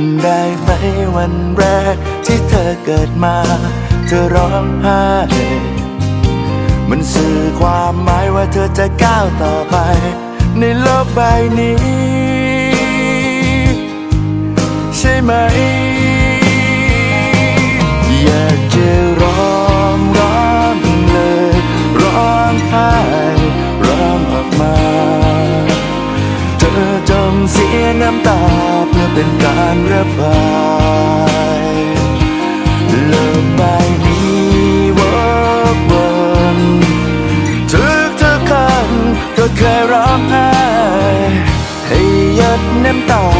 ำได้ไหมวันแรกที่เธอเกิดมา เธอร้องไห้มันสื่อความหมายว่าเธอจะก้าวต่อไป ในโลกใบนี้ ใช่ไหม อยากจะร้องร้องเลยร้องไห้ร้องออกมา เธอจงเสียน้ำตาเพื่อเป็นก กใบนี้วกวนทุกทุกๆคนก็เคยร้องไห้ให้หยดน้ำตา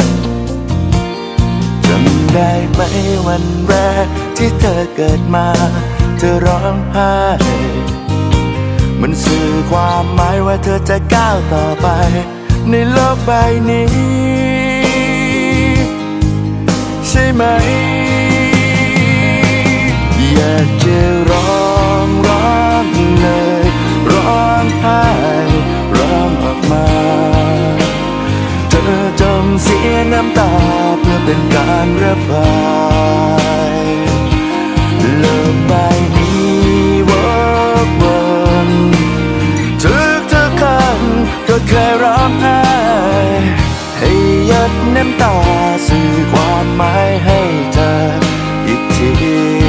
ำได้ไหมวันแรกที่เธอเกิดมา เธอร้องไห้มันสื่อความหมายว่าเธอจะก้าวต่อไป ในโลกใบนี้ ใช่ไหม เคยร้องไห้ให้หยดน้ำตาสื่อความหมายให้เธออีกที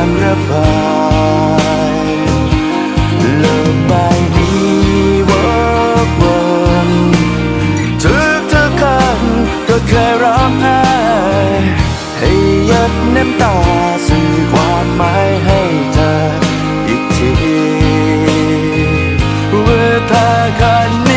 างระบายเลิกไปดีเวอกวันทุกเธอกันก็เคยร้องไห้ให้ยัดน้ำตาสื่อความหมายให้เธออีกทีเวลากัน